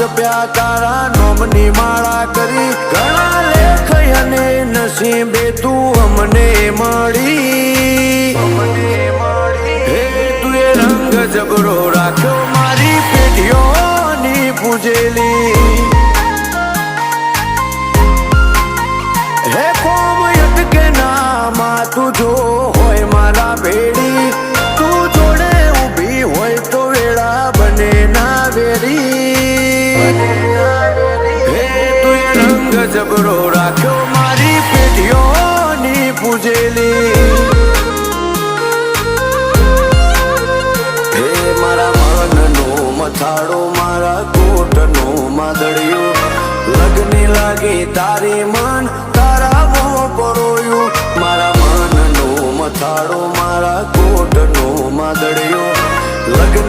જપ્યા તારા નોમની માળા કરી. ઘણા લેખ અને નસીબે તું અમને મળી. હે તું એ રંગ જબરો રાખ્યો, મારી પેઢીઓની પૂજેલી. રંગ જબરો રાખ્યો મારી પેઢીઓની પૂજેલી હે મારા મનનો મથાળો, મારા કોટનો માદળિયો લગની લાગે તારે મન તારા મો પરોયું મારા મનનો મથાળો મારા કોટનો માદળિયો.